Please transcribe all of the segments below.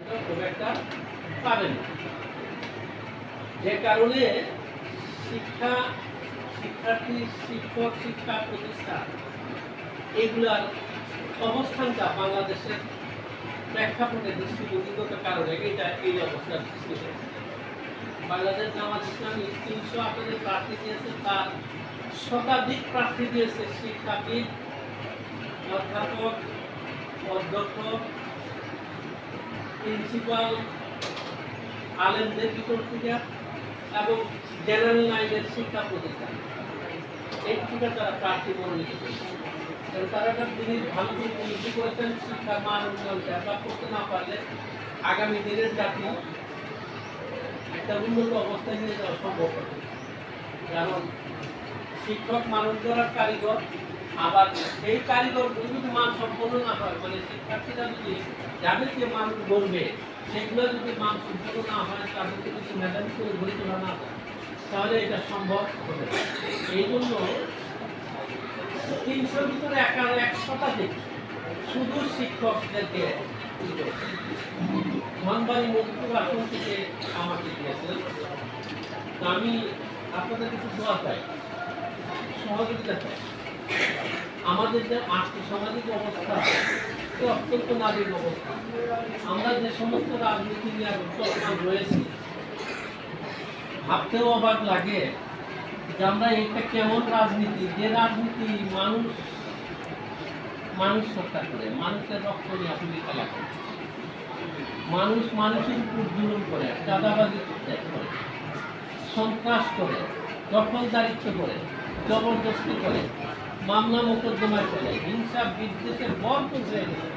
খুব একটা পাবেন না। যে কারণে শিক্ষা, শিক্ষার্থী, শিক্ষক, শিক্ষা প্রতিষ্ঠান, এগুলার অবস্থানটা বাংলাদেশের প্রেক্ষাপটে দৃষ্টিভঙ্গিগত কারণে এটা এই অবস্থার সৃষ্টি হয়েছে বাংলাদেশ জামাত ইসলামী তিনশো আপনাদের প্রার্থী দিয়েছে, তার শতাধিক প্রার্থী দিয়েছে শিক্ষাবিদ অধ্যাপক, অধ্যক্ষ প্রিন্সিপাল, আলেমদের থেকে এবং জেনারেল লাইনের শিক্ষা প্রতিষ্ঠান। এই থেকে তারা প্রার্থী মনোনীত করেছে। এবং তারা একটা জিনিস ভালো উপলব্ধি করেছেন, শিক্ষার মান উন্নয়ন ডেভেলপ করতে না পারলে আগামী দিনের জাতি একটা উন্নত অবস্থায় নিয়ে যাওয়া সম্ভব হবে কারণ শিক্ষক মানুষ গড়ার কারিগর আবার সেই কারিগর যদি মান সম্পন্ন না হয় মানে শিক্ষার্থীরা যদি যাদেরকে মানুষ বলবে, সেগুলো যদি মান সম্পন্ন না হয়, তাদেরকে যদি মেধাবী করে গড়ে তোলা না হয়, তাহলে এটা সম্ভব হবে এই জন্য তিনশোর ভিতরে একার এক শতাধিক শুধু শিক্ষকদেরকে ধনবাড়ি মজুর আসন থেকে আমাকে দিয়েছেন আমি আপনাদের কিছু দোয়া চাই, সহযোগিতা চাই। আমাদের যে আর্থিক সামাজিক অবস্থা এ অত্যন্ত নারীর অবস্থা, আমরা যে সমস্ত রাজনীতি নিয়ে চলমান রয়েছি, ভাবতেও অবাক লাগে যে আমরা এটা কেমন রাজনীতি? যে রাজনীতি মানুষ মানুষ হত্যা করে, মানুষের রক্ত নিয়ে ভূমিকা লাগে মানুষ মানুষের উপর জুলুম করে, চাঁদাবাজি করে, সন্ত্রাস করে, দখলদারিত্ব করে, জবরদস্তি করে মামলা মোকদ্দমায় চলে। হিংসা বিদ্বেষের বরপুর হয়ে গেছে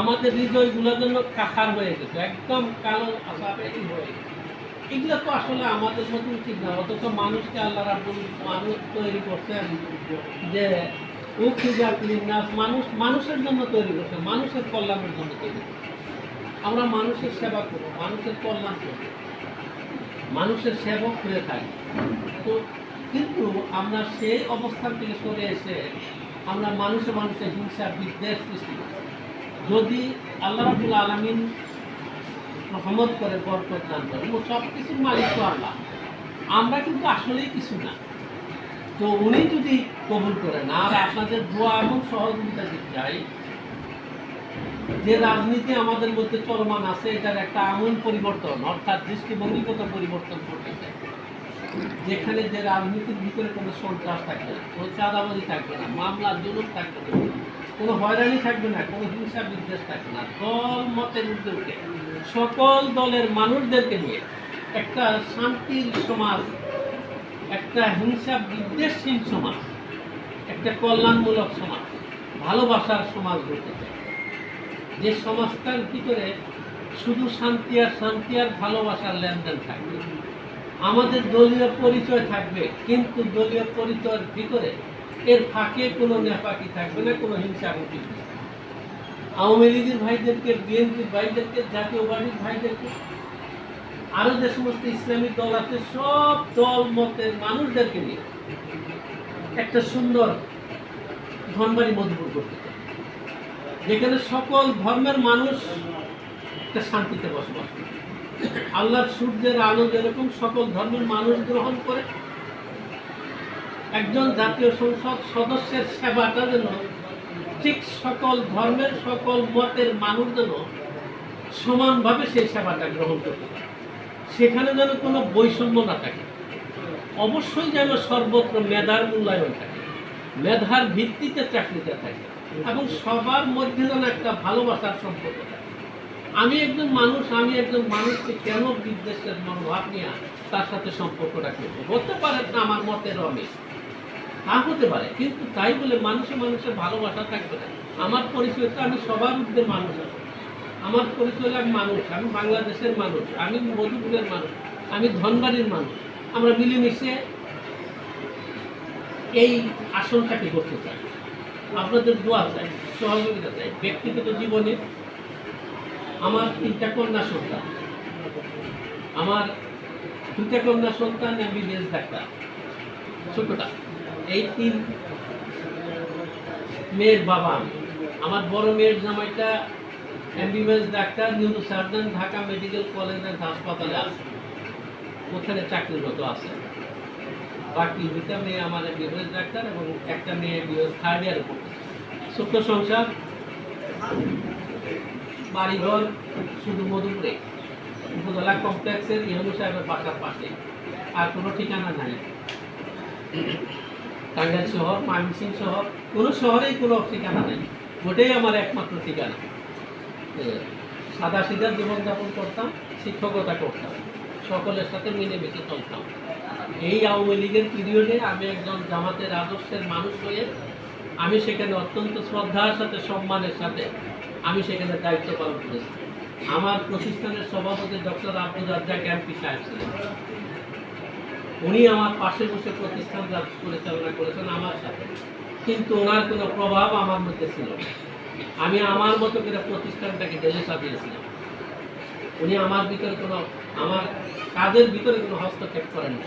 আমাদের হৃদয়গুলোর জন্য কাহার হয়ে গেছে। একদম কালো আশাবেরি হয়ে গেছে। এগুলো তো আসলে আমাদের মধ্যে উচিত না। অথচ মানুষকে আল্লাহ রাবুল মানুষ তৈরি করছেন যে উখিজাতিনাস মানুষ, মানুষের জন্য তৈরি করছে মানুষের কল্যাণের জন্য তৈরি করছে আমরা মানুষের সেবা করব। মানুষের কল্যাণ করব। মানুষের সেবক হয়ে থাকি তো কিন্তু আমরা সেই অবস্থান থেকে সরে এসে আমরা মানুষে মানুষের হিংসা, বিদ্বেষ সৃষ্টি করছি। যদি আল্লাহ রাবুল আলমিন রহমত করে, বরকত দান করে, ও সব কিছুর মালিক তো আল্লাহ। আমরা কিন্তু আসলেই কিছু না। তো উনি যদি কবুল করেন আর আপনাদের দোয়া এবং সহযোগিতা দিতে চাই, যে রাজনীতি আমাদের মধ্যে চলমান আছে, এটার একটা আমূল পরিবর্তন, অর্থাৎ দৃষ্টিভঙ্গিগত পরিবর্তন করতে চাই যেখানে যে রাজনীতির ভিতরে কোনো সন্ত্রাস থাকবে না, কোনো চাঁদাবাজি থাকবে না, মামলা, জুলুম থাকবে না, কোনো হয়রানি থাকবে না, কোনো হিংসা বিদ্বেষ থাকবে না, দল মতের উঠে সকল দলের মানুষদেরকে নিয়ে একটা শান্তির সমাজ, একটা হিংসা বিদ্বেষহীন সমাজ, একটা কল্যাণমূলক সমাজ, ভালোবাসার সমাজ গড়তে চাই যে সমাজটার ভিতরে শুধু শান্তি আর শান্তি আর ভালোবাসার লেনদেন থাকবে। আমাদের দলীয় পরিচয় থাকবে, কিন্তু দলীয় পরিচয়ের ভিতরে এর ফাঁকে কোনো নেপাকি থাকবে না, কোনো হিংসা হুটি আওয়ামী লীগের ভাইদেরকে, বিএনপির ভাইদেরকে, জাতীয় পার্টির ভাইদেরকে আরও যে সমস্ত ইসলামী দল আছে, সব দল, মতের মানুষদেরকে নিয়ে একটা সুন্দর ধনবাড়ি মজবুত করতে যেখানে সকল ধর্মের মানুষ একটা শান্তিতে বসবাস করে আল্লাহর সূর্যের আলো যেরকম সকল ধর্মের মানুষ গ্রহণ করে, একজন জাতীয় সংসদ সদস্যের সেবাটা যেন ঠিক সকল ধর্মের, সকল মতের মানুষ যেন সমানভাবে সেই সেবাটা গ্রহণ করতে পারে। সেখানে যেন কোনো বৈষম্য না থাকে। অবশ্যই যেন সর্বত্র মেধার মূল্যায়ন থাকে, মেধার ভিত্তিতে চাকরিতে থাকে এবং সবার মধ্যে যেন একটা ভালোবাসার সম্পর্ক থাকে। আমি একজন মানুষ, আমি একজন মানুষকে কেন বিদ্বেষের মনোভাব নিয়ে তার সাথে সম্পর্ক রাখতে হতে পারে না আমার মতে রমেশ তা হতে পারে, কিন্তু তাই বলে মানুষে মানুষের ভালোবাসা থাকবে না। আমার পরিচয় তো আমি সবার ঊর্ধ্বে মানুষ আছি। আমার পরিচয় আমি মানুষ, আমি বাংলাদেশের মানুষ, আমি মধুপুরের মানুষ, আমি ধনবাড়ির মানুষ। আমরা মিলেমিশে এই আসনটাকে করতে চাই। আপনাদের দোয়া চাই, সহযোগিতা চাই, ব্যক্তিগত জীবনে আমার তিনটা কন্যা সন্তান। আমার দুটা কন্যা সন্তান এমবিবিএস ডাক্তার ছোটটা। এই তিন মেয়ের বাবা আমি। আমার বড় মেয়ের জামাইটা MBBS doctor, neuro surgeon, Dhaka medical college and হাসপাতালে আছে। ওখানে চাকরিরত আছে। বাকি দুটা মেয়ে আমার এমবিবিএস ডাক্তার এবং একটা মেয়ে এমবিবিএস থার্ড ইয়ারে পড়তেছে। ছোট্ট সংসার। বাড়িঘর, শুধু মধুপুরে। উপজেলা কমপ্লেক্সের ইহনু সাহেবের বাসার পাশে। আর কোনো ঠিকানা নাই। টাঙ্গাইল শহর, ময়মনসিং শহর, কোনো শহরেই কোনো ঠিকানা নেই। ওটাই আমার একমাত্র ঠিকানা। সাদা সিধা জীবনযাপন করতাম, শিক্ষকতা করতাম, সকলের সাথে মিলেমিশে চলতাম। এই আওয়ামী লীগের পিরিয়ডে আমি একজন জামাতের আদর্শের মানুষ হয়ে, আমি সেখানে অত্যন্ত শ্রদ্ধার সাথে, সম্মানের সাথে আমি সেখানে দায়িত্ব পালন করেছি। আমার প্রতিষ্ঠানের সভাপতি ডক্টর আব্দুল রাজ্জাক এমপি সাহেব ছিলেন। উনি আমার পাশে বসে প্রতিষ্ঠান পরিচালনা করেছেন আমার সাথে। কিন্তু ওনার কোনো প্রভাব আমার মধ্যে ছিল আমি আমার মতো করে প্রতিষ্ঠানটাকে ঢেলে সাজিয়েছিলাম। উনি আমার ভিতরে কোনো আমার কাজের ভিতরে কোনো হস্তক্ষেপ করেন না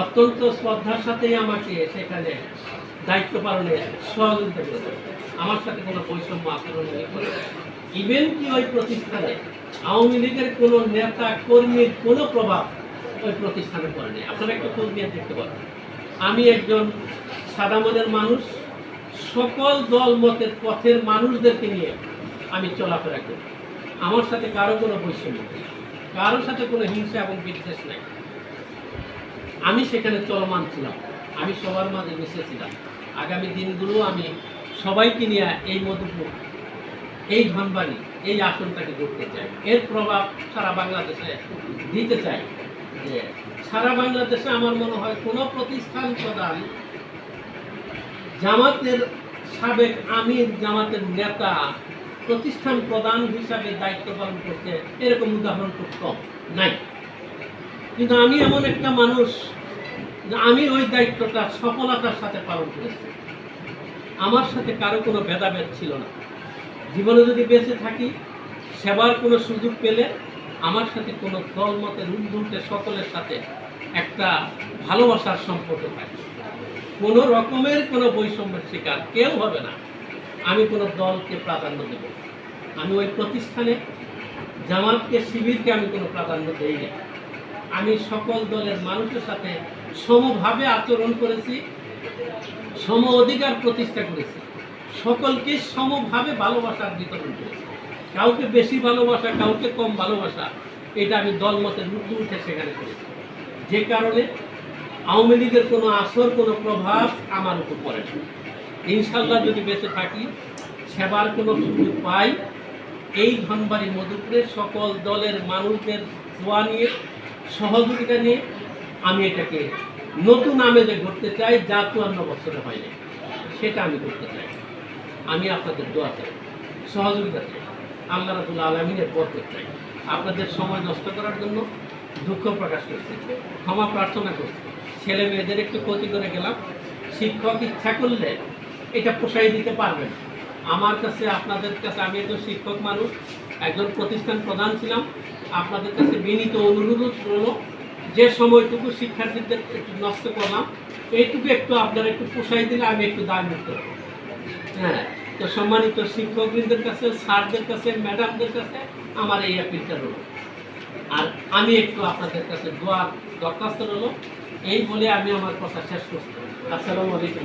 অত্যন্ত শ্রদ্ধার সাথেই আমাকে সেখানে দায়িত্ব পালনে সহযোগিতা করেছেন আমার সাথে কোনো বৈষম্য আচরণ করেন ইভেন কি ওই প্রতিষ্ঠানে আওয়ামী লীগের কোনো নেতা, কর্মীর কোনো প্রভাব ওই প্রতিষ্ঠানে পড়ে নেই আপনারা একটু খোঁজ নিয়ে দেখতে পারেন। আমি একজন সাদা মনের মানুষ। সকল দল মতের পথের মানুষদেরকে নিয়ে আমি চলাফেরা করি। আমার সাথে কারও কোনো বৈষম্য নেই। কারোর সাথে কোনো হিংসা এবং বিদ্বেষ নেই। আমি সেখানে চলমান ছিলাম, আমি সবার মাঝে মিশেছিলাম। আগামী দিনগুলো আমি সবাইকে নিয়ে এই মধুপুর, এই ধনবাড়ি, এই আসনটাকে করতে চাই। এর প্রভাব সারা বাংলাদেশে দিতে চাই যে সারা বাংলাদেশে আমার মনে হয় কোনো প্রতিষ্ঠান প্রধান জামাতের সাবেক আমির, জামাতের নেতা, প্রতিষ্ঠান প্রধান হিসাবে দায়িত্ব পালন করতে এরকম উদাহরণ খুব কম, নাই। কিন্তু আমি এমন একটা মানুষ আমি ওই দায়িত্বটা, সফলতার সাথে পালন করেছি। আমার সাথে কারও কোনো ভেদাভেদ ছিল না। জীবনে যদি বেঁচে থাকি, সেবার কোনো সুযোগ পেলে আমার সাথে কোনো দলমতের ঊর্ধ্বে সকলের সাথে একটা ভালোবাসার সম্পর্ক থাকে কোনো রকমের কোনো বৈষম্যের শিকার কেউ হবে না। আমি কোনো দলকে প্রাধান্য দেব। আমি ওই প্রতিষ্ঠানে জামাতকে, শিবিরকে আমি কোনো প্রাধান্য দেই না। আমি সকল দলের মানুষের সাথে সমভাবে আচরণ করেছি, সম অধিকার প্রতিষ্ঠা করেছি, সকলকে সমভাবে ভালোবাসার বিতরণ করেছি। কাউকে বেশি ভালোবাসা, কাউকে কম ভালোবাসা, এটা আমি দলমতের ঊর্ধ্বে উঠে সেখানে করেছি। যে কারণে আওয়ামী লীগের কোনো আসর, কোনো প্রভাব আমার উপর পড়ে না। ইনশাল্লাহ যদি বেঁচে থাকি, সেবার কোনো সুযোগ পাই, এই ধনবাড়ি মধুপুরে সকল দলের মানুষদের দোয়া নিয়ে সহযোগিতা নিয়ে আমি এটাকে নতুন আমেজে ঘটতে চাই, যা চুয়ান্ন বছরে হয়নি। সেটা আমি করতে চাই। আমি আপনাদের দোয়া চাই, সহযোগিতা চাই, আল্লাহ রাবুল আলমিনের বরকত চাই। আপনাদের সময় নষ্ট করার জন্য দুঃখ প্রকাশ করছি, ক্ষমা প্রার্থনা করছি। ছেলে মেয়েদের একটু ক্ষতি করে গেলাম, শিক্ষক ইচ্ছা করলে এটা পোষাই দিতে পারবেন। আমার কাছে, আপনাদের কাছে আমি একজন শিক্ষক মানুষ একজন প্রতিষ্ঠান প্রধান ছিলাম। আপনাদের কাছে বিনীত অনুরোধ হলো যে সময়টুকু শিক্ষার্থীদের একটু নষ্ট করলাম, এইটুকু একটু আপনারা একটু পোষাই দিলে আমি একটু দায় মুক্ত হ্যাঁ তো সম্মানিত শিক্ষকবৃন্দের কাছে, স্যারদের কাছে, ম্যাডামদের কাছে আমার এই অ্যাপিলটা রইল। আর আমি একটু আপনাদের কাছে দোয়া, দরখাস্ত রইল, এই বলে আমি আমার কথা শেষ করছি। আসসালামু আলাইকুম